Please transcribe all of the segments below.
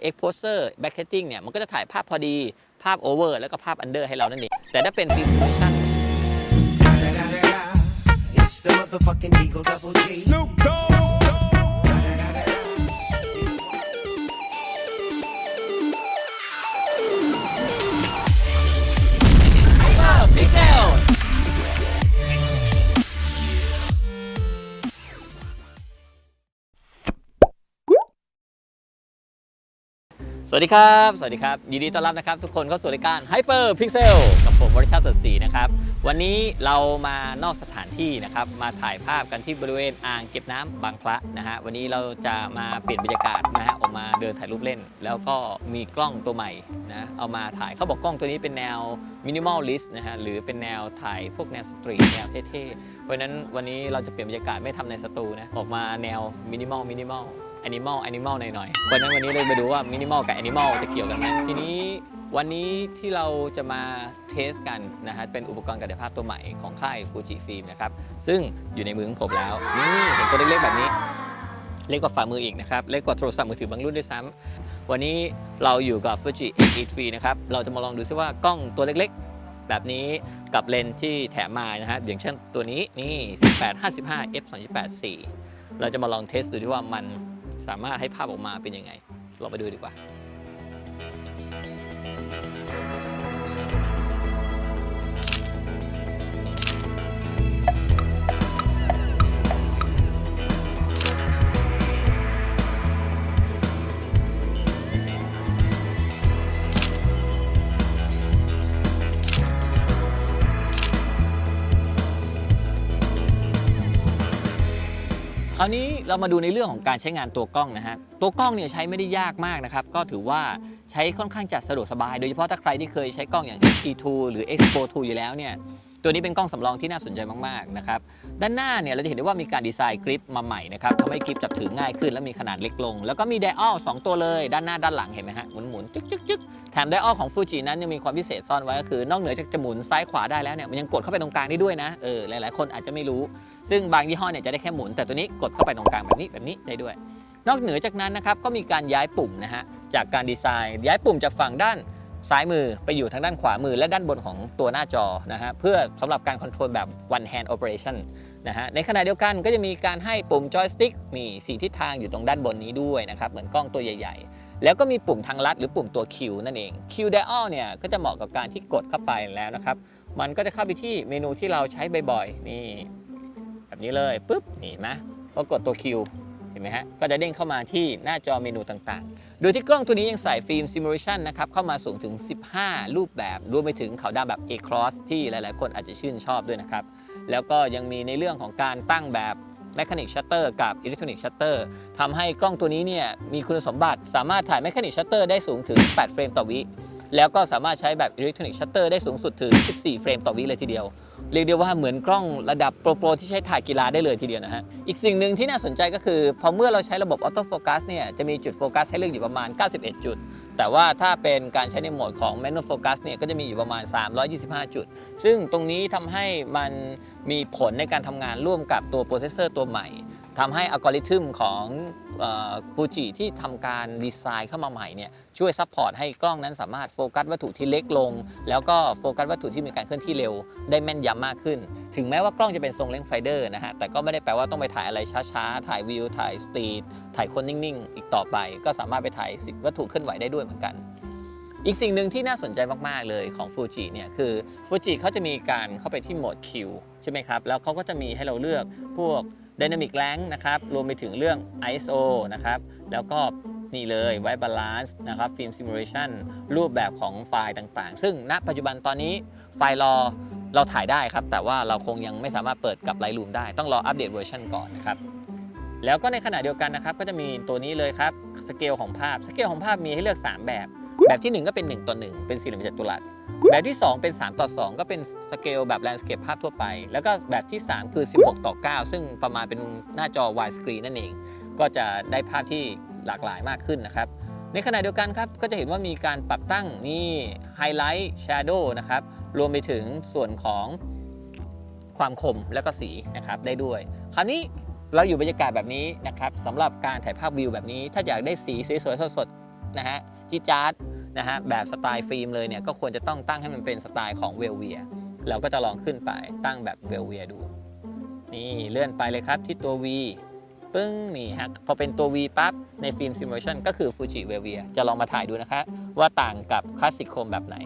เอ็กโพเซอร์แบ็กเคติ้งเนี่ยมันก็จะถ่ายภาพพอดีภาพโอเวอร์แล้วก็ภาพอันเดอร์ให้เรานั่นเองแต่ถ้าเป็นฟิล์มซิมูเลชัน วัสดีครับ สวัสดีครับ ยินดีต้อนรับนะครับ ทุกคนเข้าสู่รายการ Hyper Pixel กับผมวริชาติสดศรีนะครับ วันนี้เรามานอกสถานที่นะครับ มาถ่ายภาพกันที่บริเวณอ่างเก็บน้ำบางพระนะฮะ วันนี้เราจะมาเปลี่ยนบรรยากาศนะฮะ ออกมาเดินถ่ายรูปเล่น แล้วก็มีกล้องตัวใหม่นะ เอามาถ่าย เขาบอกกล้องตัวนี้เป็นแนวมินิมอลลิสต์นะฮะ หรือเป็นแนวถ่ายพวกแนวสตรีท แนวเท่ๆ เพราะฉะนั้นวันนี้เราจะเปลี่ยนบรรยากาศไม่ทำในสตูนะ ออกมาแนวมินิมอลมินิมอล แอนิมอลแอนิมอลหน่อยๆเพราะฉะนั้นวันนี้เลยมาดูว่ามินิมอลกับแอนิมอลจะเกี่ยวกันไหมทีนี้วันนี้ที่เราจะมาเทสกันนะฮะเป็นอุปกรณ์กายภาพตัวใหม่ของค่ายฟูจิฟิล์มนะครับ ซึ่งอยู่ในมือของผมแล้ว นี่เห็นตัวเล็กๆแบบนี้ เล็กกว่าฝ่ามืออีกนะครับ เล็กกว่าโทรศัพท์มือถือบางรุ่นด้วยซ้ำวันนี้เราอยู่กับ Fuji X-E3 นะครับ เราจะมาลองดูซิว่ากล้องตัวเล็กๆ แบบนี้กับเลนส์ที่แถมมานะฮะอย่างเช่นตัวนี้นี่ 1855 f 2.8เราจะมาลองเทสดูที่ว่ามัน สามารถให้ภาพออกมาเป็นยังไง เราไปดูดีกว่าาวนี้เรามาดูในเรื่องของการใช้งานตัวกล้องนะฮะ ตัวกล้องเนี่ยใช้ไม่ได้ยากมากนะครับ ก็ถือว่าใช้ค่อนข้างจะสะดวกสบาย โดยเฉพาะถ้าใครที่เคยใช้กล้องอย่าง G2 หรือ Expo 2อยู่แล้วเนี่ย ตัวนี้เป็นกล้องสำรองที่น่าสนใจมากๆนะครับด้านหน้าเนี่ยเราจะเห็นได้ว่ามีการดีไซน์กริปมาใหม่นะครับทำให้กริปจับถือง่ายขึ้นและมีขนาดเล็กลง แล้วก็มีไดอัล2ตัวเลยด้านหน้าด้านหลังเห็นไหมฮะหมุนๆจึ๊กจึ๊กจึ๊กแถมไดอัลของฟูจินั้นยังมีความพิเศษซ่อนไว้ก็คือนอกเหนือจากจะหมุนซ้ายขวาได้แล้วเนี่ยมันยังกดเข้าไปตรงกลางได้ด้วยนะเออหลายๆ คนอาจจะไม่รู้ ซึ่งบางยี่ห้อเนี่ยจะได้แค่หมุน แต่ตัวนี้กดเข้าไปตรงกลางแบบนี้แบบนี้ได้ด้วย นอกเหนือจากนั้นนะครับก็มีการย้ายปุ่มนะฮะจากการดีไซน์ ย้ายปุ่มจากฝั่งด้าน ซ้ายมือไปอยู่ทางด้านขวามือและด้านบนของตัวหน้าจอนะฮะเพื่อสำหรับการคอนโทรลแบบ one hand operation นะฮะในขณะเดียวกันก็จะมีการให้ปุ่มจอยสติ๊กมีสีทิศทางอยู่ตรงด้านบนนี้ด้วยนะครับ เหมือนกล้องตัวใหญ่ๆ แล้วก็มีปุ่มทางลัดหรือปุ่มตัว Q นั่นเอง Q dial เนี่ยก็จะเหมาะกับการที่กดเข้าไปแล้วนะครับ มันก็จะเข้าไปที่เมนูที่เราใช้บ่อยๆ นี่ แบบนี้เลยปุ๊บนี่นไหมพอกดตัว Q เห็นไหมฮะก็จะเด้งเข้ามาที่หน้าจอเมนูต่างๆ โดยที่กล้องตัวนี้ยังใส่ฟิล์มซิมูเลชันนะครับเข้ามาสูงถึง 15 รูปแบบรวมไปถึงเขาวดำแบบ A-Cross ที่หลายๆ คนอาจจะชื่นชอบด้วยนะครับ แล้วก็ยังมีในเรื่องของการตั้งแบบ Mechanic Shutter กับ Electronic Shutter ทำให้กล้องตัวนี้เนี่ยมีคุณสมบัติสามารถถ่าย Mechanic Shutter ได้สูงถึง 8 เฟรมต่อวิแล้วก็สามารถใช้แบบ Electronic Shutter ได้สูงสุดถึง 14 เฟรมต่อวิเลยทีเดียว เรียกได้ว่าเหมือนกล้องระดับโปรโปรที่ใช้ถ่ายกีฬาได้เลยทีเดียวนะฮะ อีกสิ่งหนึ่งที่น่าสนใจก็คือ พอเมื่อเราใช้ระบบออโต้โฟกัสเนี่ยจะมีจุดโฟกัสให้เลือกอยู่ประมาณ 91 จุด แต่ว่าถ้าเป็นการใช้ในโหมดของแมนนวลโฟกัสเนี่ยก็จะมีอยู่ประมาณ 325 จุด ซึ่งตรงนี้ทำให้มันมีผลในการทำงานร่วมกับตัวโปรเซสเซอร์ตัวใหม่ ทำให้อัลกอริทึมของฟูจิที่ทำการดีไซน์เข้ามาใหม่เนี่ยช่วยซัพพอร์ตให้กล้องนั้นสามารถโฟกัสวัตถุที่เล็กลง แล้วก็โฟกัสวัตถุที่มีการเคลื่อนที่เร็ว ได้แม่นยำมากขึ้น ถึงแม้ว่ากล้องจะเป็นทรงเลนส์ไฟเดอร์นะฮะแต่ก็ไม่ได้แปลว่าต้องไปถ่ายอะไรช้าๆ ถ่ายวิวถ่ายสตรีทถ่ายคนนิ่งๆ อีกต่อไป ก็สามารถไปถ่ายวัตถุเคลื่อนไหวได้ด้วยเหมือนกันอีกสิ่งหนึ่งที่น่าสนใจมาก ๆ เลยของฟูจิเนี่ยคือฟูจิเขาจะมีการเข้าไปที่โหมด Q ใช่ไหมครับ แล้วเขาก็จะมีให้เราเลือกพวก Dynamic Rank นะครับ รวมไปถึงเรื่อง ISO นะครับ แล้วก็นี่เลย White Balance นะครับ Film Simulation รูปแบบของไฟล์ต่างๆ ซึ่งณปัจจุบันตอนนี้ไฟล์รอเราถ่ายได้ครับ แต่ว่าเราคงยังไม่สามารถเปิดกับ Lightroom ได้ ต้องรออัปเดตเวอร์ชันก่อนนะครับ แล้วก็ในขณะเดียวกันนะครับ ก็จะมีตัวนี้เลยครับสเกลของภาพสเกลของภาพมีให้เลือก 3 แบบ แบบที่ 1 ก็เป็น 1 ต่อ 1 เป็นสี่เหลี่ยมจัตุรัส แบบที่ 2 เป็น 3 ต่อ 2 ก็เป็นสเกลแบบแลนด์สเคปภาพทั่วไป แล้วก็แบบที่ 3 คือ 16 ต่อ 9 ซึ่งประมาณเป็นหน้าจอ wide screen นั่นเอง ก็จะได้ภาพที่หลากหลายมากขึ้นนะครับ ในขณะเดียวกันครับ ก็จะเห็นว่ามีการปรับตั้งนี่ไฮไลท์ shadow นะครับ รวมไปถึงส่วนของความคมและก็สีนะครับได้ด้วย คราวนี้เราอยู่บรรยากาศแบบนี้นะครับสำหรับการถ่ายภาพวิวแบบนี้ ถ้าอยากได้สีสวยๆสดๆนะฮะจิจาร์ด นะฮะแบบสไตล์ฟิล์มเลยเนี่ยก็ควรจะต้องตั้งให้มันเป็นสไตล์ของเวลเวียเราก็จะลองขึ้นไปตั้งแบบเวลเวียดู นี่เลื่อนไปเลยครับที่ตัว V ปึ้งนี่ฮะพอเป็นตัว V ปั๊บในฟิล์มซิมูเลชันก็คือฟูจิเวลเวียจะลองมาถ่ายดูนะคะว่าต่างกับคลาสสิกโคมแบบไหน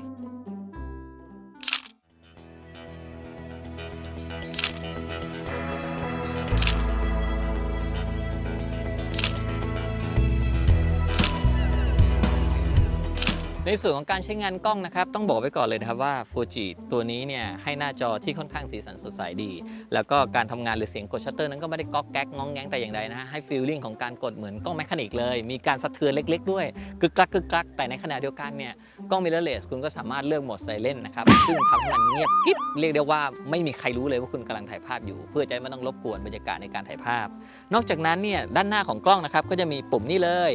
ในส่วนของการใช้งานกล้องนะครับ ต้องบอกไว้ก่อนเลยนะครับว่า Fuji ตัวนี้เนี่ยให้หน้าจอที่ค่อนข้างสีสันสดใสดี แล้วก็การทำงานหรือเสียงกดชัตเตอร์นั้นก็ไม่ได้ก๊อกแก๊กง้องแง้งแต่อย่างใดนะฮะให้ฟีลลิ่งของการกดเหมือนกล้องแมคานิกเลย มีการสะเทือนเล็ก ๆ ด้วยกึกกักกึกกักแต่ในขณะเดียวกันเนี่ยกล้องมิเรอร์เลสคุณก็สามารถเลือกโหมดไซเลนนะครับซึ่งทำให้มันเงียบกิ๊บเรียกได้ว่าไม่มีใครรู้เลยว่าคุณกำลังถ่ายภาพอยู่ เพื่อจะไม่ต้องรบกวนบรรยากาศในการถ่ายภาพ นอกจากนั้นเนี่ยด้านหน้าของกล้องนะครับก็จะมีปุ่มนี้เลย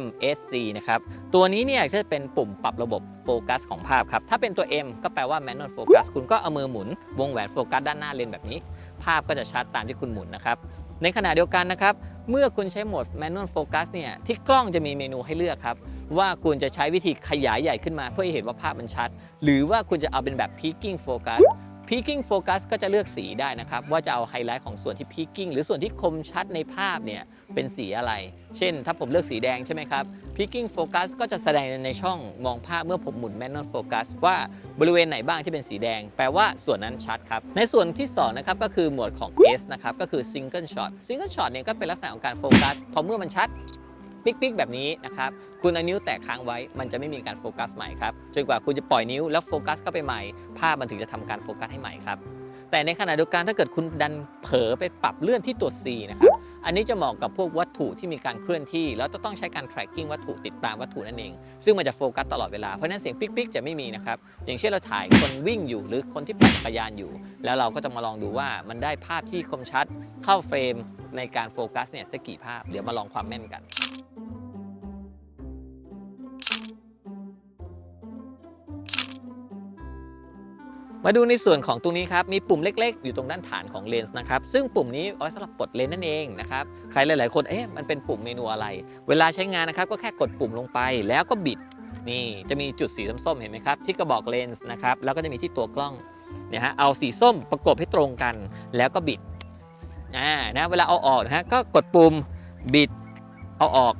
MSC นะครับ ตัวนี้เนี่ยจะเป็นปุ่มปรับระบบโฟกัสของภาพครับ ถ้าเป็นตัว M ก็แปลว่า manual focus คุณก็เอามือหมุน วงแหวนโฟกัสด้านหน้าเลนแบบนี้ ภาพก็จะชัดตามที่คุณหมุนนะครับ ในขณะเดียวกันนะครับ เมื่อคุณใช้โหมด manual focus เนี่ย ที่กล้องจะมีเมนูให้เลือกครับ ว่าคุณจะใช้วิธีขยายใหญ่ขึ้นมาเพื่อให้เห็นว่าภาพมันชัด หรือว่าคุณจะเอาเป็นแบบ peaking focus peaking focus ก็จะเลือกสีได้นะครับ ว่าจะเอาไฮไลท์ของส่วนที่ peaking หรือส่วนที่คมชัดในภาพเนี่ย เป็นสีอะไร เช่น ถ้าผมเลือกสีแดงใช่ไหมครับ peaking focus ก็จะแสดงในช่องมองภาพเมื่อผมหมุน manual focus ว่าบริเวณไหนบ้างที่เป็นสีแดง แปลว่าส่วนนั้นชัดครับ ในส่วนที่สองนะครับก็คือหมวดของ S นะครับ ก็คือ single shot single shot เนี่ยก็เป็นลักษณะของการโฟกัสพอเมื่อมันชัดปิ๊กๆแบบนี้นะครับ คุณเอานิ้วแตะค้างไว้ มันจะไม่มีการโฟกัสใหม่ครับ จนกว่าคุณจะปล่อยนิ้วแล้วโฟกัสเข้าไปใหม่ ภาพมันถึงจะทำการโฟกัสให้ใหม่ครับ แต่ในขณะเดียวกันถ้าเกิดคุณดันเผลอไปปรับเลื่อนที่ตัว C นะครับ อันนี้จะเหมาะกับพวกวัตถุที่มีการเคลื่อนที่ แล้วจะต้องใช้การ tracking วัตถุติดตามวัตถุนั่นเอง ซึ่งมันจะโฟกัสตลอดเวลา เพราะนั้นเสียงปิ๊กๆจะไม่มีนะครับ อย่างเช่นเราถ่ายคนวิ่งอยู่หรือคนที่ปั่นจักรยานอยู่ แล้วเราก็จะมาลองดูว่ามันได้ภาพที่คมชัดเข้าเฟรมในการโฟกัสเนี่ยสักกี่ภาพ เดี๋ยวมาลองความแม่นกัน มาดูในส่วนของตรงนี้ครับ มีปุ่มเล็กๆ อยู่ตรงด้านฐานของเลนส์นะครับ ซึ่งปุ่มนี้เอาไว้สำหรับปลดเลนส์นั่นเองนะครับ ใครหลายๆคน เอ๊ะ มันเป็นปุ่มเมนูอะไร เวลาใช้งานนะครับ ก็แค่กดปุ่มลงไป แล้วก็บิด นี่ จะมีจุดสีส้มๆ เห็นไหมครับ ที่กระบอกเลนส์นะครับ แล้วก็จะมีที่ตัวกล้อง เนี่ยฮะ เอาสีส้มประกบให้ตรงกัน แล้วก็บิด อ่า นะ เวลาเอาออกนะฮะ ก็กดปุ่ม บิด เอาออก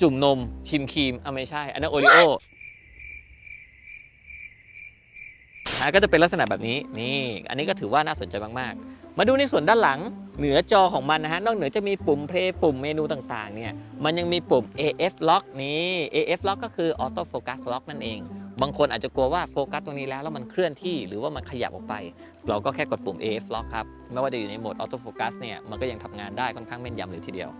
จุ่มนม ชิมครีมอะไม่ใช่ อันนั้นโอริโอ นะ ก็จะเป็นลักษณะแบบนี้นี่อันนี้ก็ถือว่าน่าสนใจมากๆ มาดูในส่วนด้านหลังเหนือจอของมันนะฮะนอกเหนือจะมีปุ่มเพลย์ปุ่มเมนูต่างๆเนี่ยมันยังมีปุ่ม AF Lock นี่ AF Lock ก็คือ Auto Focus Lock นั่นเอง บางคนอาจจะกลัวว่าโฟกัสตรงนี้แล้วแล้วมันเคลื่อนที่หรือว่ามันขยับออกไป เราก็แค่กดปุ่ม AF Lock ครับไม่ว่าจะอยู่ในโหมด Auto Focus เนี่ยมันก็ยังทำงานได้ค่อนข้างแม่นยำเลยทีเดียว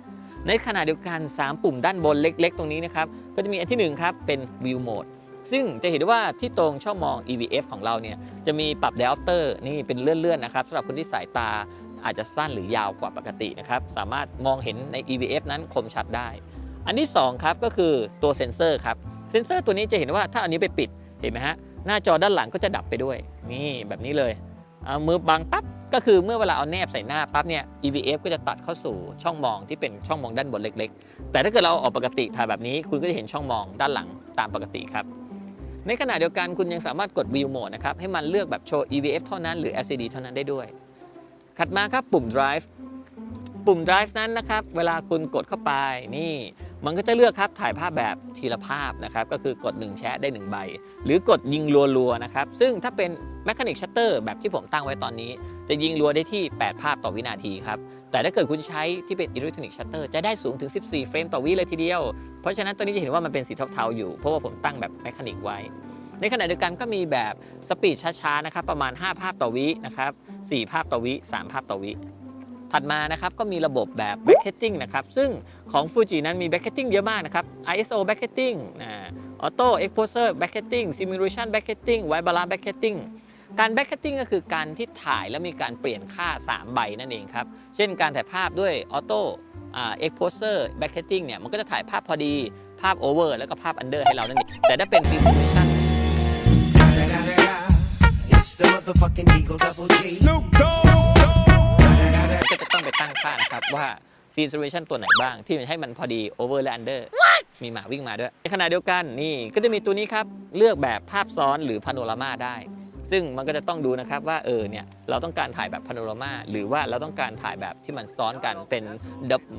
ในขณะเดียวกัน 3 ปุ่มด้านบนเล็ก ๆ ตรงนี้นะครับ ก็จะมีอันที่หนึ่งครับเป็น View Mode ซึ่งจะเห็นได้ว่าที่ตรงช่องมอง EVF ของเราเนี่ยจะมีปรับ diopter นี่เป็นเลื่อนๆนะครับสำหรับคนที่สายตาอาจจะสั้นหรือยาวกว่าปกตินะครับ สามารถมองเห็นใน EVF นั้นคมชัดได้ อันที่2ครับก็คือตัวเซ็นเซอร์ครับ เซ็นเซอร์ตัวนี้จะเห็นว่าถ้าอันนี้ไปปิดเห็นไหมฮะหน้าจอด้านหลังก็จะดับไปด้วย นี่แบบนี้เลยเอามือบังปั๊บก็คือเมื่อเวลาเอาแนบใส่หน้าปั๊บเนี่ย EVF ก็จะตัดเข้าสู่ช่องมองที่เป็นช่องมองด้านบนเล็ก ๆ แต่ถ้าเกิดเราออกปกติถ่ายแบบนี้คุณก็จะเห็นช่องมองด้านหลังตามปกติครับ ในขณะเดียวกันคุณยังสามารถกด View Mode นะครับให้มันเลือกแบบโชว์ EVF เท่านั้นหรือ LCD เท่านั้นได้ด้วย ถัดมาครับปุ่ม Drive ปุ่ม Drive นั้นนะครับ เวลาคุณกดเข้าไปนี่ มันก็จะเลือกครับถ่ายภาพแบบทีละภาพนะครับ ก็คือกด 1 แชะได้ 1 ใบ หรือกดยิงรัวๆนะครับ ซึ่งถ้าเป็น Mechanic Shutter แบบที่ผมตั้งไว้ตอนนี้ จะยิงรัวได้ที่ 8 ภาพต่อวินาทีครับ แต่ถ้าเกิดคุณใช้ที่เป็น Electronic Shutter จะได้สูงถึง 14 เฟรมต่อวิเลยทีเดียว เพราะฉะนั้นตัวนี้จะเห็นว่ามันเป็นสีเทาๆอยู่ เพราะว่าผมตั้งแบบ Mechanic ไว้ในขณะเดียวกันก็มีแบบสปีดช้าๆนะครับประมาณ 5 ภาพต่อวินะครับ4ภาพต่อวิ 3 ภาพต่อวิ ถัดมานะครับก็มีระบบแบบ Backeting นะครับซึ่งของ Fuji นั้นมี Backeting เยอะมากนะครับ ISO Backeting นะ Auto Exposure Backeting Simulation Backeting White Balance Backeting การ Backeting ก็คือการที่ถ่ายแล้วมีการเปลี่ยนค่า 3 ใบนั่นเองครับ เช่นการถ่ายภาพด้วย Auto อ่า Exposure Backeting เนี่ย มันก็จะถ่ายภาพพอดีภาพ Over แล้วก็ภาพ Under ให้เรานั่นเองแต่ถ้าเป็น Film Simulation It's the motherfucking ก็จะต้องไปตั้งค่านะครับว่าซีน s ู l ชันตัวไหนบ้าง ที่มันให้มันพอดีโอเวอร์และอันเดอร์มีหมาวิ่งมาด้วย ในขณะเดียวกันนี่ก็จะมีตัวนี้ครับ เลือกแบบภาพซ้อนหรือพาโนรามาได้ ซึ่งมันก็จะต้องดูนะครับว่าเออเนี่ยเราต้องการถ่ายแบบพาโนรามาหรือว่าเราต้องการถ่ายแบบที่มันซ้อนกันเป็น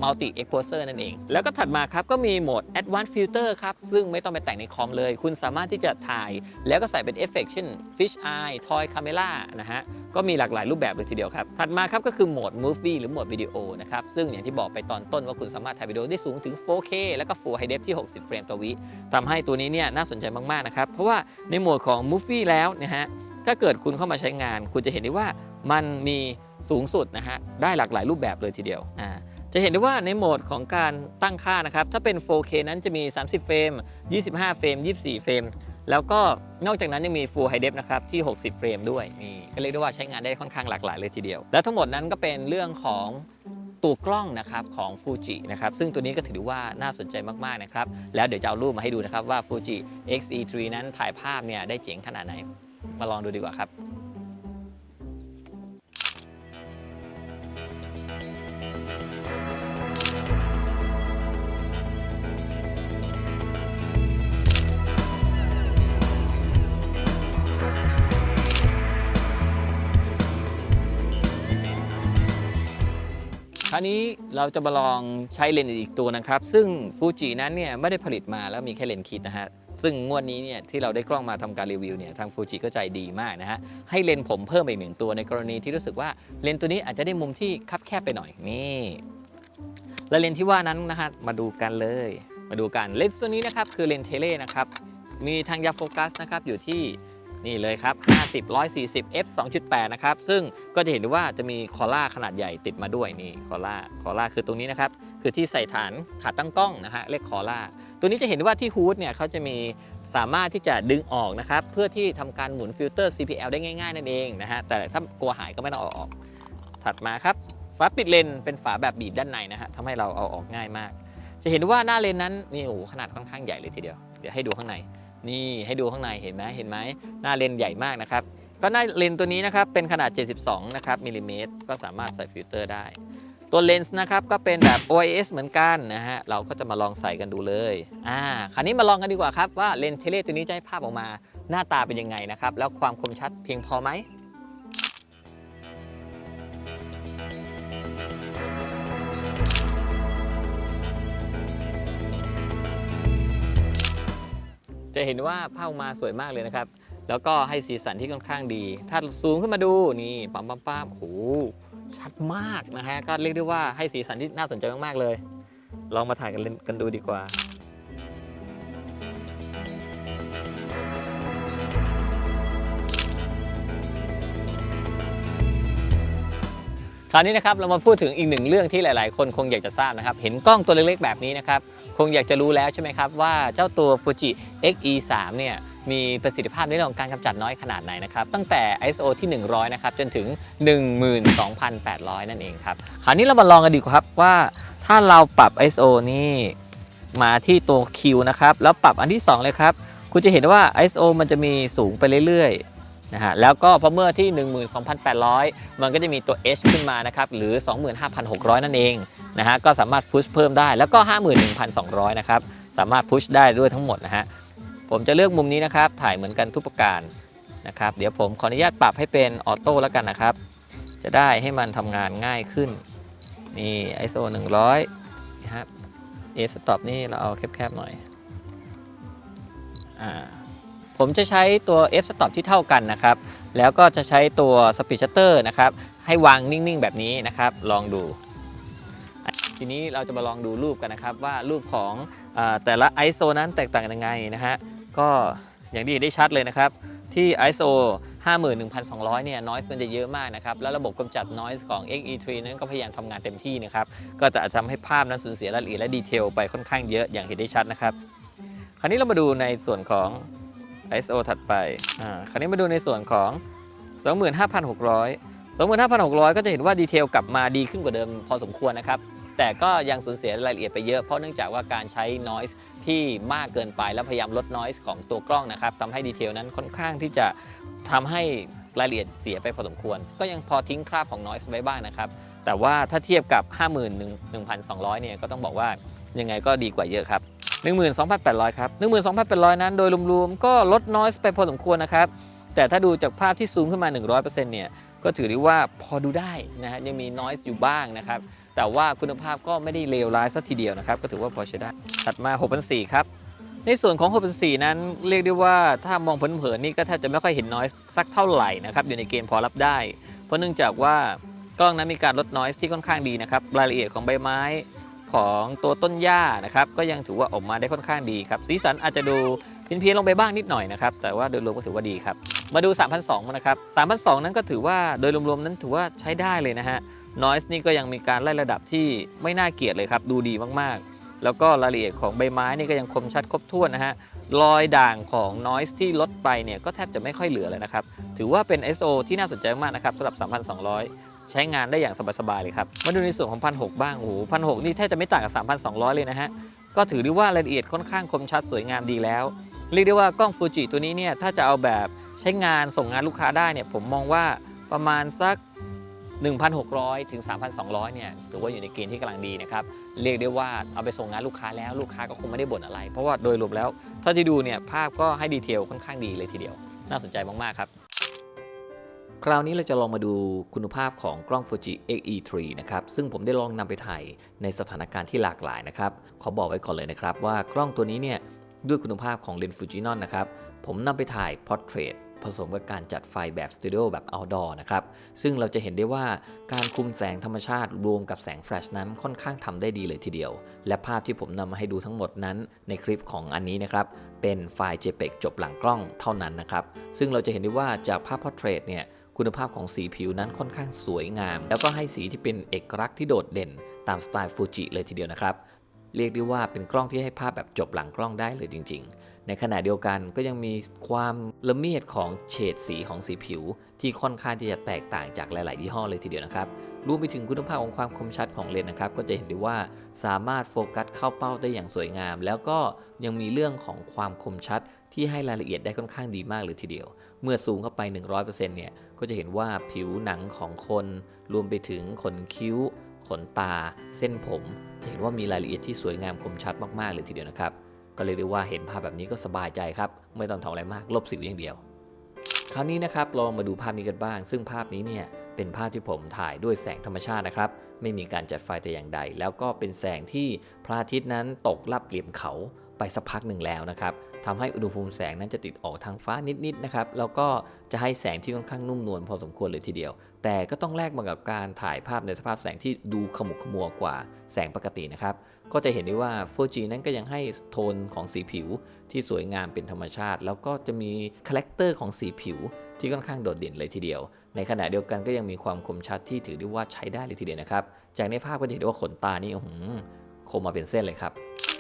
multi exposure นั่นเอง แล้วก็ถัดมาครับ ก็มีโหมด advanced filter ครับ ซึ่งไม่ต้องไปแต่งในคอมเลย คุณสามารถที่จะถ่าย แล้วก็ใส่เป็นเอฟเฟกต์เช่น fish eye toy camera นะฮะ ก็มีหลากหลายรูปแบบเลยทีเดียวครับ ถัดมาครับก็คือโหมด movie หรือโหมดวิดีโอนะครับ ซึ่งอย่างที่บอกไปตอนต้นว่าคุณสามารถถ่ายวิดีโอได้สูงถึง 4K แล้วก็ Full High Def ที่ 60 เฟรมต่อวิทำให้ตัวนี้เนี่ยน่าสนใจมากๆนะครับ เพราะว่าในโหมดของ movie แล้วนะฮะ ถ้าเกิดคุณเข้ามาใช้งาน คุณจะเห็นได้ว่ามันมีสูงสุดนะฮะ ได้หลากหลายรูปแบบเลยทีเดียว อ่าจะเห็นได้ว่าในโหมดของการตั้งค่านะครับ ถ้าเป็น 4K นั้นจะมี 30 เฟรม 25 เฟรม 24 เฟรม แล้วก็นอกจากนั้นยังมี Full High Def นะครับที่ 60 เฟรมด้วยนี่ก็เรียกได้ว่าใช้งานได้ค่อนข้างหลากหลายเลยทีเดียว และทั้งหมดนั้นก็เป็นเรื่องของตัวกล้องนะครับของ Fuji นะครับซึ่งตัวนี้ก็ถือว่าน่าสนใจมากๆนะครับแล้วเดี๋ยวจะเอารูปมาให้ดูนะครับว่า Fuji X-E3 นั้นถ่ายภาพเนี่ยได้เจ๋งขนาดไหน มาลองดูดีกว่าครับ ราวนี้เราจะมาลองใช้เลนส์อีกตัวนะครับ ซึ่งฟูจินั้นเนี่ยไม่ได้ผลิตมาแล้วมีแค่เลนส์คิดนะฮะซึ่งงวดนี้เนี่ยที่เราได้กล้องมาทำการรีวิวเนี่ยทางฟูจิก็ใจดีมากนะฮะให้เลนส์ผมเพิ่มไปอีกหนึ่งตัวในกรณีที่รู้สึกว่าเลนส์ตัวนี้อาจจะได้มุมที่คับแคบไปหน่อยนี่และเลนส์ที่ว่านั้นนะฮะมาดูกันเลย มาดูกันเลนส์ตัวนี้นะครับคือเลนส์เทเลนะครับมีทางยาโฟกัสนะครับอยู่ที่ นี่เลยครับ 50 140 f 2.8 นะครับ ซึ่งก็จะเห็นได้ว่าจะมีคอล่าขนาดใหญ่ติดมาด้วยนี่คอล่าคอล่าคือตรงนี้นะครับ คือที่ใส่ฐานขาตั้งกล้องนะฮะเรียกคอล่าตัวนี้จะเห็นได้ว่าที่ฮูดเนี่ยเขาจะมีสามารถที่จะดึงออกนะครับ เพื่อที่ทำการหมุนฟิลเตอร์ CPL ได้ง่ายๆนั่นเองนะฮะแต่ถ้ากลัวหายก็ไม่ต้องเอาออก ถัดมาครับฝาปิดเลนเป็นฝาแบบบีบด้านในนะฮะทำให้เราเอาออกง่ายมาก จะเห็นว่าหน้าเลนนั้นนี่โอ้ขนาดค่อนข้างใหญ่เลยทีเดียวเดี๋ยวให้ดูข้างใน นี่ให้ดูข้างในเห็นไหมเห็นไหมหน้าเลนใหญ่มากนะครับ ก็หน้าเลนตัวนี้นะครับเป็นขนาด 72 นะครับมิลลิเมตรก็สามารถใส่ฟิลเตอร์ได้ ตัวเลนส์นะครับก็เป็นแบบ OIS เหมือนกันนะฮะเราก็จะมาลองใส่กันดูเลยอ่าคราวนี้มาลองกันดีกว่าครับว่าเลนส์เทเลตัวนี้จะให้ภาพออกมาหน้าตาเป็นยังไงนะครับแล้วความคมชัดเพียงพอไหม จะเห็นว่าภาพออกมาสวยมากเลยนะครับ แล้วก็ให้สีสันที่ค่อนข้างดี ถ้าซูมขึ้นมาดูนี่ปั๊มปั๊มปั๊มโอ้โหชัดมากนะฮะก็เรียกได้ว่าให้สีสันที่น่าสนใจมากๆเลย ลองมาถ่ายกันกันดูดีกว่า คราวนี้นะครับเรามาพูดถึงอีกหนึ่งเรื่องที่หลาย ๆ คนคงอยากจะทราบนะครับ เห็นกล้องตัวเล็ก ๆ แบบนี้นะครับ คงอยากจะรู้แล้วใช่ไหมครับ ว่าเจ้าตัว Fuji X-E3 เนี่ยมีประสิทธิภาพในเรื่องของการกำจัดน้อยขนาดไหนนะครับ ตั้งแต่ ISO ที่ 100 นะครับ จนถึง 12,800 นั่นเองครับ คราวนี้เรามาลองกันดีกว่าครับว่าถ้าเราปรับ ISO นี่มาที่ตัว Q นะครับ แล้วปรับอันที่ 2 เลยครับ คุณจะเห็นว่า ISO มันจะมีสูงไปเรื่อยๆ นะฮะแล้วก็พอเมื่อที่ 12,800 มันก็จะมีตัว H ขึ้นมานะครับหรือ 25,600 นั่นเองนะฮะก็สามารถพุชเพิ่มได้แล้วก็ 51,200 นะครับสามารถพุชได้ด้วยทั้งหมดนะฮะผมจะเลือกมุมนี้นะครับถ่ายเหมือนกันทุกประการนะครับเดี๋ยวผมขออนุญาตปรับให้เป็นออโต้แล้วกันนะครับ จะได้ให้มันทำงานง่ายขึ้นนี่ ISO 100นะครับ A stop นี่เราเอาแคบๆหน่อยอ่า ผมจะใช้ตัว F stop ที่เท่ากันนะครับ แล้วก็จะใช้ตัว speed shutter นะครับ ให้วางนิ่งๆ แบบนี้นะครับ ลองดู ทีนี้เราจะมาลองดูรูปกันนะครับว่ารูปของอแต่ละ ISO นั้นแตกต่างกันยังไงนะฮะ ก็อย่างที่เห็นได้ชัดเลยนะครับ ที่ ISO 51,200 เนี่ย noise มันจะเยอะมากนะครับ แล้วระบบกำจัด noise ของ XE3 นั้นก็พยายามทำงานเต็มที่นะครับ ก็จะทำให้ภาพนั้นสูญเสียรายละเอียดและดีเทลไปค่อนข้างเยอะอย่างเห็นได้ชัดนะครับ คราวนี้เรามาดูในส่วนของ ISO ถัดไป อ่า คราวนี้มาดูในส่วนของ 25,600 25,600 ก็จะเห็นว่าดีเทลกลับมาดีขึ้นกว่าเดิมพอสมควรนะครับ แต่ก็ยังสูญเสียรายละเอียดไปเยอะ เพราะเนื่องจากว่าการใช้ noise ที่มากเกินไปแล้วพยายามลด noise ของตัวกล้องนะครับทำให้ดีเทลนั้นค่อนข้างที่จะทำให้รายละเอียดเสียไปพอสมควร ก็ยังพอทิ้งคราบของ noise ไว้บ้างนะครับ แต่ว่าถ้าเทียบกับ 51,200 เนี่ยก็ต้องบอกว่ายังไงก็ดีกว่าเยอะครับ 12,800 ครับ 12,800 นั้นโดยรวมๆ ก็ลดน้อยไปพอสมควรนะครับ แต่ถ้าดูจากภาพที่ซูมขึ้นมา 100%เนี่ย ก็ถือได้ว่าพอดูได้นะฮะ ยังมีน้อยอยู่บ้างนะครับ แต่ว่าคุณภาพก็ไม่ได้เลวร้ายสักทีเดียวนะครับ ก็ถือว่าพอใช้ได้ ถัดมา 6,400 ครับในส่วนของ 6,400นั้นเรียกได้ว่าถ้ามองเผินๆนี่ก็แทบจะไม่ค่อยเห็นน้อยสักเท่าไหร่นะครับอยู่ในเกณฑ์พอรับได้ เพราะเนื่องจากว่ากล้องนั้นมีการลดน้อยที่ค่อนข้างดีนะครับรายละเอียดของใบไม้ ของตัวต้นหญ้านะครับก็ยังถือว่าออกมาได้ค่อนข้างดีครับสีสันอาจจะดูเพี้ยนๆลงไปบ้างนิดหน่อยนะครับแต่ว่าโดยรวมก็ถือว่าดีครับมาดู 3,200นะครับ3,200 นั้นก็ถือว่าโดยรวมๆนั้นถือว่าใช้ได้เลยนะฮะ noise นี่ก็ยังมีการไล่ระดับที่ไม่น่าเกลียดเลยครับดูดีมากๆ แล้วก็รายละเอียดของใบไม้นี่ก็ยังคมชัดครบถ้วนนะฮะรอยด่างของ noise ที่ลดไปเนี่ยก็แทบจะไม่ค่อยเหลือเลยนะครับถือว่าเป็น SO ที่น่าสนใจมากนะครับสำหรับ 3,200 ใช้งานได้อย่างสบายๆเลยครับ มาดูในส่วนของ1,600บ้าง โอ้โห1,600นี่แทบจะไม่ต่างกับ 3,200 เลยนะฮะ ก็ถือได้ว่ารายละเอียดค่อนข้างคมชัดสวยงามดีแล้ว เรียกได้ว่ากล้องฟูจิตัวนี้เนี่ย ถ้าจะเอาแบบใช้งานส่งงานลูกค้าได้เนี่ย ผมมองว่าประมาณสัก 1,600 ถึง 3,200 เนี่ย ถือว่าอยู่ในเกณฑ์ที่กำลังดีนะครับ เรียกได้ว่าเอาไปส่งงานลูกค้าแล้วลูกค้าก็คงไม่ได้บ่นอะไร เพราะว่าโดยรวมแล้ว ถ้าที่ดูเนี่ยภาพก็ให้ดีเทลค่อนข้างดีเลยทีเดียว น่าสนใจมากๆครับ คราวนี้เราจะลองมาดูคุณภาพของกล้อง Fuji X-E3 นะครับ ซึ่งผมได้ลองนำไปถ่ายในสถานการณ์ที่หลากหลายนะครับ ขอบอกไว้ก่อนเลยนะครับว่ากล้องตัวนี้เนี่ยด้วยคุณภาพของเลนส์ Fujinon นะครับ ผมนำไปถ่าย Portrait ผสมกับการจัดไฟแบบสตูดิโอแบบ outdoor นะครับ ซึ่งเราจะเห็นได้ว่าการคุมแสงธรรมชาติรวมกับแสงแฟลชนั้นค่อนข้างทำได้ดีเลยทีเดียว และภาพที่ผมนำมาให้ดูทั้งหมดนั้น ในคลิปของอันนี้นะครับ เป็นไฟล์ JPEG จบหลังกล้องเท่านั้นนะครับ ซึ่งเราจะเห็นได้ว่าจากภาพ Portrait เนี่ย คุณภาพของสีผิวนั้นค่อนข้างสวยงาม แล้วก็ให้สีที่เป็นเอกลักษณ์ที่โดดเด่น ตามสไตล์ฟูจิเลยทีเดียวนะครับเรียกได้ว่าเป็นกล้องที่ให้ภาพแบบจบหลังกล้องได้เลยจริง ๆ ในขณะเดียวกันก็ยังมีความละเมียดของเฉดสีของสีผิว ที่ค่อนข้างที่จะแตกต่างจากหลาย ๆ ยี่ห้อเลยทีเดียวนะครับ รวมไปถึงคุณภาพของความคมชัดของเลนส์นะครับ ก็จะเห็นได้ว่าสามารถโฟกัสเข้าเป้าได้อย่างสวยงาม แล้วก็ยังมีเรื่องของความคมชัดที่ให้รายละเอียดได้ค่อนข้างดีมากเลยทีเดียว เมื่อซูมเข้าไป 100%เนี่ยก็จะเห็นว่าผิวหนังของคนรวมไปถึงขนคิ้ว ขนตา เส้นผม จะเห็นว่ามีรายละเอียดที่สวยงามคมชัดมากๆเลยทีเดียวนะครับ ก็เลยกได้ว่าเห็นภาพแบบนี้ก็สบายใจครับ ไม่ต้องทำอะไรมากลบสิวอย่างเดียว คราวนี้นะครับลองมาดูภาพนี้กันบ้าง ซึ่งภาพนี้เนี่ยเป็นภาพที่ผมถ่ายด้วยแสงธรรมชาตินะครับ ไม่มีการจัดไฟแต่อย่างใด แล้วก็เป็นแสงที่พระอาทิตย์นั้นตกลับเหลี่ยมเขา ไปสักพักหนึ่งแล้วนะครับทำให้อุณหภูมิแสงนั้นจะติดออกทางฟ้านิดๆนะครับแล้วก็จะให้แสงที่ค่อนข้างนุ่มนวลพอสมควรเลยทีเดียว แต่ก็ต้องแลกมากับการถ่ายภาพในสภาพแสงที่ดูขมุกขมัวกว่าแสงปกตินะครับก็จะเห็นได้ว่า Fuji นั้นก็ยังให้โทนของสีผิวที่สวยงามเป็นธรรมชาติ แล้วก็จะมีคาแรคเตอร์ของสีผิวที่ค่อนข้างโดดเด่นเลยทีเดียว ในขณะเดียวกันก็ยังมีความคมชัดที่ถือได้ว่าใช้ได้เลยทีเดียวนะครับ จากในภาพก็จะเห็นได้ว่าขนตานี่อื้อหือคมมาเป็นเส้นเลยครับ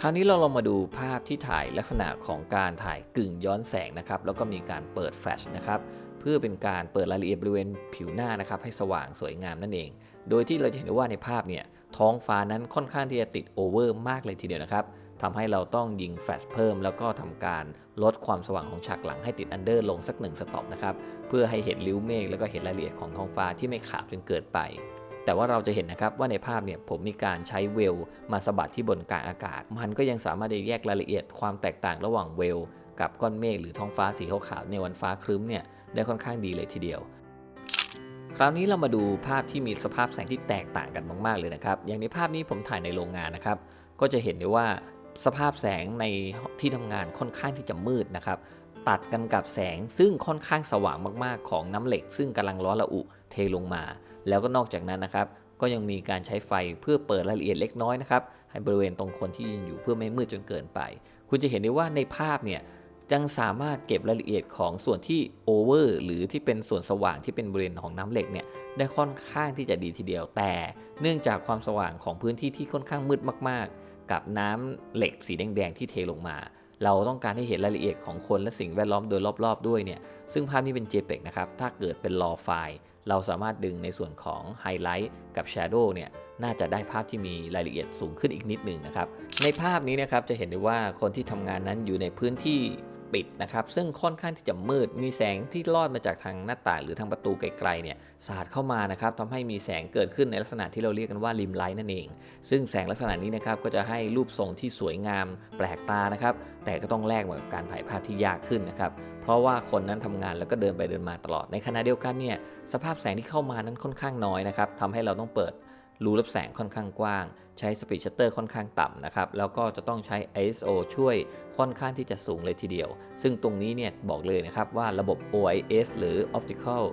ราวนี้เราลองมาดูภาพที่ถ่ายลักษณะของการถ่ายกึ่งย้อนแสงนะครับ แล้วก็มีการเปิดแฟลชนะครับ เพื่อเป็นการเปิดรายละเอียดบริเวณผิวหน้านะครับ ให้สว่างสวยงามนั่นเอง โดยที่เราจะเห็นได้ว่าในภาพเนี่ยท้องฟ้านั้นค่อนข้างที่จะติดโอเวอร์มากเลยทีเดียวนะครับทำให้เราต้องยิงแฟลชเพิ่ม แล้วก็ทำการลดความสว่างของฉากหลังให้ติดอันเดอร์ลงสักหนึ่งสต็อปนะครับ เพื่อให้เห็นริ้วเมฆแล้วก็เห็นรายละเอียดของท้องฟ้าที่ไม่ขาวจนเกินไป แต่ว่าเราจะเห็นนะครับว่าในภาพเนี่ยผมมีการใช้เวลมาสะบัดที่บนกลางอากาศ มันก็ยังสามารถจะแยกรายละเอียดความแตกต่างระหว่างเวลกับก้อนเมฆหรือท้องฟ้าสีขาวๆในวันฟ้าครึ้มเนี่ยได้ค่อนข้างดีเลยทีเดียว คราวนี้เรามาดูภาพที่มีสภาพแสงที่แตกต่างกันมาก ๆ เลยนะครับ อย่างในภาพนี้ผมถ่ายในโรงงานนะครับ ก็จะเห็นได้ว่าสภาพแสงในที่ทำงานค่อนข้างที่จะมืดนะครับ ตัดกันกับแสงซึ่งค่อนข้างสว่างมากๆ ของน้ำเหล็ก ซึ่งกำลังร้อนระอุเทลงมา แล้วก็นอกจากนั้นนะครับ ก็ยังมีการใช้ไฟเพื่อเปิดรายละเอียดเล็กน้อยนะครับ ให้บริเวณตรงคนที่ยืนอยู่เพื่อไม่มืดจนเกินไป คุณจะเห็นได้ว่าในภาพเนี่ยยังสามารถเก็บรายละเอียดของส่วนที่โอเวอร์หรือที่เป็นส่วนสว่างที่เป็นบริเวณของน้ำเหล็กเนี่ยได้ค่อนข้างที่จะดีทีเดียว แต่เนื่องจากความสว่างของพื้นที่ที่ค่อนข้างมืดมาก ๆ กับน้ำเหล็กสีแดงๆที่เทลงมา เราต้องการให้เห็นรายละเอียดของคนและสิ่งแวดล้อมโดยรอบ ๆ ด้วยเนี่ยซึ่งภาพนี้เป็น JPEG นะครับถ้าเกิดเป็น RAW ไฟล์ เราสามารถดึงในส่วนของไฮไลท์กับแชโดว์เนี่ย น่าจะได้ภาพที่มีรายละเอียดสูงขึ้นอีกนิดหนึ่งนะครับ ในภาพนี้นะครับจะเห็นได้ว่าคนที่ทำงานนั้นอยู่ในพื้นที่ปิดนะครับ ซึ่งค่อนข้างที่จะมืด มีแสงที่ลอดมาจากทางหน้าต่างหรือทางประตูไกลๆเนี่ยสาดเข้ามานะครับทำให้มีแสงเกิดขึ้นในลักษณะที่เราเรียกกันว่าริมไลท์นั่นเอง ซึ่งแสงลักษณะนี้นะครับก็จะให้รูปทรงที่สวยงาม แปลกตานะครับ แต่ก็ต้องแลกมากับการถ่ายภาพที่ยากขึ้นนะครับ เพราะว่าคนนั้นทำงานแล้วก็เดินไปเดินมาตลอด ในขณะเดียวกันเนี่ยสภาพแสงที่เข้ามานั้นค่อนข้างน้อยนะครับทำให้เราต้องเปิด รูรับแสงค่อนข้างกว้าง ใช้สปีดชัตเตอร์ค่อนข้างต่ำนะครับ แล้วก็จะต้องใช้ ISO ช่วยค่อนข้างที่จะสูงเลยทีเดียว ซึ่งตรงนี้เนี่ยบอกเลยนะครับว่าระบบ OIS หรือ Optical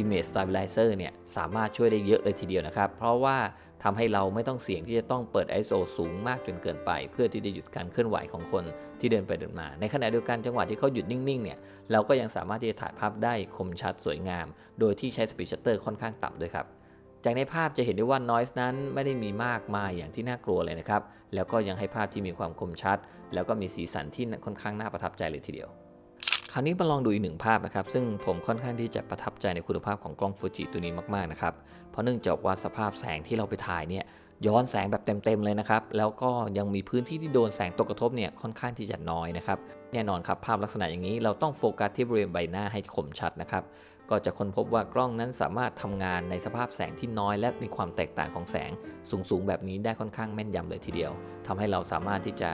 Image Stabilizer เนี่ยสามารถช่วยได้เยอะเลยทีเดียวนะครับ เพราะว่าทำให้เราไม่ต้องเสี่ยงที่จะต้องเปิด ISO สูงมากจนเกินไป เพื่อที่จะหยุดการเคลื่อนไหวของคนที่เดินไปเดินมา ในขณะเดียวกันจังหวะที่เขาหยุดนิ่งๆเนี่ยเราก็ยังสามารถที่จะถ่ายภาพได้คมชัดสวยงาม โดยที่ใช้สปีดชัตเตอร์ค่อนข้างต่ำด้วยครับ จากในภาพจะเห็นได้ว่า noise นั้นไม่ได้มีมากมายอย่างที่น่ากลัวเลยนะครับ แล้วก็ยังให้ภาพที่มีความคมชัด แล้วก็มีสีสันที่ค่อนข้างน่าประทับใจเลยทีเดียว คราวนี้มาลองดูอีกหนึ่งภาพนะครับ ซึ่งผมค่อนข้างที่จะประทับใจในคุณภาพของกล้องฟูจิตัวนี้มากๆนะครับ เพราะเนื่องจากว่าสภาพแสงที่เราไปถ่ายเนี่ยย้อนแสงแบบเต็มๆเลยนะครับ แล้วก็ยังมีพื้นที่ที่โดนแสงตกกระทบเนี่ยค่อนข้างที่จะน้อยนะครับ แน่นอนครับภาพลักษณะอย่างนี้เราต้องโฟกัสที่บริเวณใบหน้าให้คมชัดนะครับ ก็จะค้นพบว่ากล้องนั้นสามารถทำงานในสภาพแสงที่น้อย และมีความแตกต่างของแสงสูงๆ แบบนี้ได้ค่อนข้างแม่นยำเลยทีเดียวทำให้เราสามารถที่จะ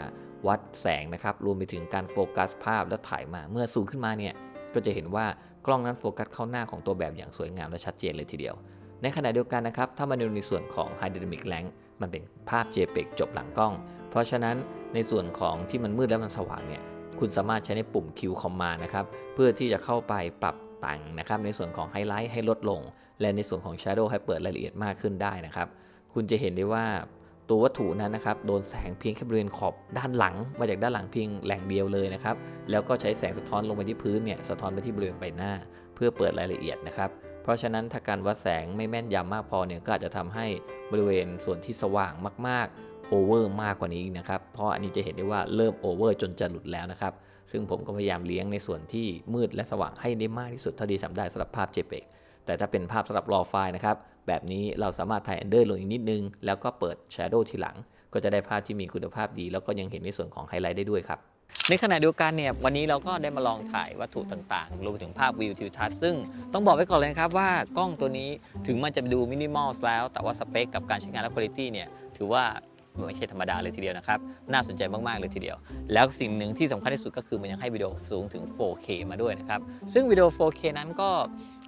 วัดแสงนะครับ รวมไปถึงการโฟกัสภาพและถ่ายมา เมื่อสูงขึ้นมาเนี่ย ก็จะเห็นว่ากล้องนั้นโฟกัสเข้าหน้าของตัวแบบอย่างสวยงามและชัดเจนเลยทีเดียว ในขณะเดียวกันนะครับ ถ้ามาดูในส่วนของ High Dynamic Range มันเป็นภาพ JPEG จบหลังกล้อง เพราะฉะนั้นในส่วนของที่มันมืดและมันสว่างเนี่ย คุณสามารถใช้ในปุ่ม Q Command นะครับ เพื่อที่จะเข้าไปปรับ ต่งนะครับ ในส่วนของไฮไลท์ให้ลดลง และในส่วนของ Shadow ให้เปิดรายละเอียดมากขึ้นได้นะครับ คุณจะเห็นได้ว่าตัววัตถุนั้นนะครับโดนแสงเพียงแค่บริเวณขอบด้านหลัง มาจากด้านหลังเพียงแหล่งเดียวเลยนะครับ แล้วก็ใช้แสงสะท้อนลงไปที่พื้นเนี่ยสะท้อนไปที่บริเวณใบหน้า เพื่อเปิดรายละเอียดนะครับ เพราะฉะนั้นถ้าการวัดแสงไม่แม่นยำมากพอเนี่ยก็อาจจะทำให้บริเวณส่วนที่สว่างมากๆ โอเวอร์มากกว่านี้อีกนะครับ เพราะอันนี้จะเห็นได้ว่าเริ่มโอเวอร์จนจะหลุดแล้วนะครับ ซึ่งผมก็พยายามเลี้ยงในส่วนที่มืดและสว่างให้ได้มากที่สุดเท่าที่ทำได้สำหรับภาพ JPEG แต่ถ้าเป็นภาพสำหรับ RAW ไฟล์นะครับ แบบนี้เราสามารถถ่าย Render ลงอีกนิดนึง แล้วก็เปิด Shadow ทีหลัง ก็จะได้ภาพที่มีคุณภาพดี แล้วก็ยังเห็นในส่วนของไฮไลท์ได้ด้วยครับในขณะเดียวกันเนี่ยวันนี้เราก็ได้มาลองถ่ายวัตถุต่างๆ รวมถึงภาพวิวทิวทัศน์ซึ่งต้องบอกไว้ก่อนเลยครับว่ากล้องตัวนี้ถึงมันจะดูมินิมอลแล้ว แต่ว่าสเปคกับการใช้งานและคุณภาพเนี่ยถือว่า ไม่ใช่ธรรมดาเลยทีเดียวนะครับ น่าสนใจมากๆเลยทีเดียว แล้วสิ่งหนึ่งที่สำคัญที่สุดก็คือมันยังให้วิดีโอสูงถึง 4K มาด้วยนะครับ ซึ่งวิดีโอ 4K นั้นก็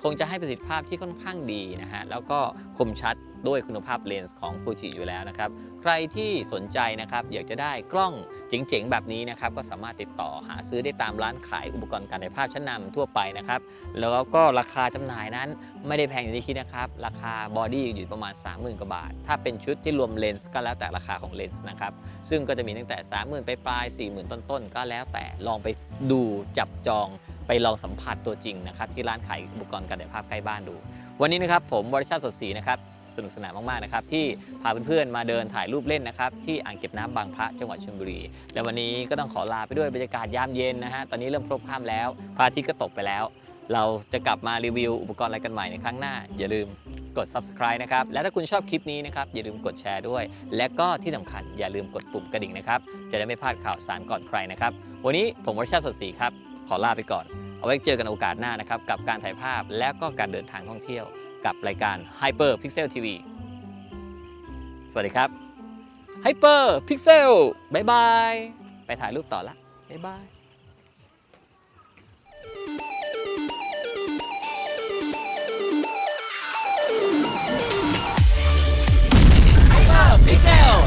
คงจะให้ประสิทธิภาพที่ค่อนข้างดีนะฮะ แล้วก็คมชัดด้วยคุณภาพเลนส์ของ Fuji อยู่แล้วนะครับ ใครที่สนใจนะครับ อยากจะได้กล้องเจ๋งๆ แบบนี้นะครับ ก็สามารถติดต่อหาซื้อได้ตามร้านขายอุปกรณ์การถ่ายภาพชั้นนำทั่วไปนะครับ แล้วก็ราคาจำหน่ายนั้นไม่ได้แพงอย่างที่คิดนะครับ ราคาบอดี้อยู่ประมาณ 30,000กว่าบาท ถ้าเป็นชุดที่รวมเลนส์ก็แล้วแต่ราคาของเลนส์นะครับ ซึ่งก็จะมีตั้งแต่ 30,000ไปปลายๆ40,000 ต้นๆ ก็แล้วแต่ลองไปดูจับจอง ไปลองสัมผัสตัวจริงนะครับที่ร้านขายอุปกรณ์การถ่ายภาพใกล้บ้านดู วันนี้นะครับผมวริชาสดศรีนะครับสนุกสนานมากๆนะครับที่พาเพื่อนๆมาเดินถ่ายรูปเล่นนะครับที่อ่างเก็บน้ำบางพระจังหวัดชลบุรี และวันนี้ก็ต้องขอลาไปด้วยบรรยากาศยามเย็นนะฮะตอนนี้เริ่มพลบค่ำแล้วพระอาทิตย์ก็ตกไปแล้ว เราจะกลับมารีวิวอุปกรณ์อะไรกันใหม่ในครั้งหน้า อย่าลืมกด subscribe นะครับ และถ้าคุณชอบคลิปนี้นะครับ อย่าลืมกดแชร์ด้วย และก็ที่สำคัญอย่าลืมกดปุ่มกระดิ่งนะครับ จะได้ไม่พลาดข่าวสารก่อนใครนะครับ วันนี้ผมวรชาสดศรีครับ ขอลาไปก่อน เอาไว้เจอกันโอกาสหน้านะครับ กับการถ่ายภาพและก็การเดินทางท่องเที่ยว กับรายการ Hyper Pixel TV สวัสดีครับ Hyper Pixel บายบาย ไปถ่ายรูปต่อละบายบายพิกเซล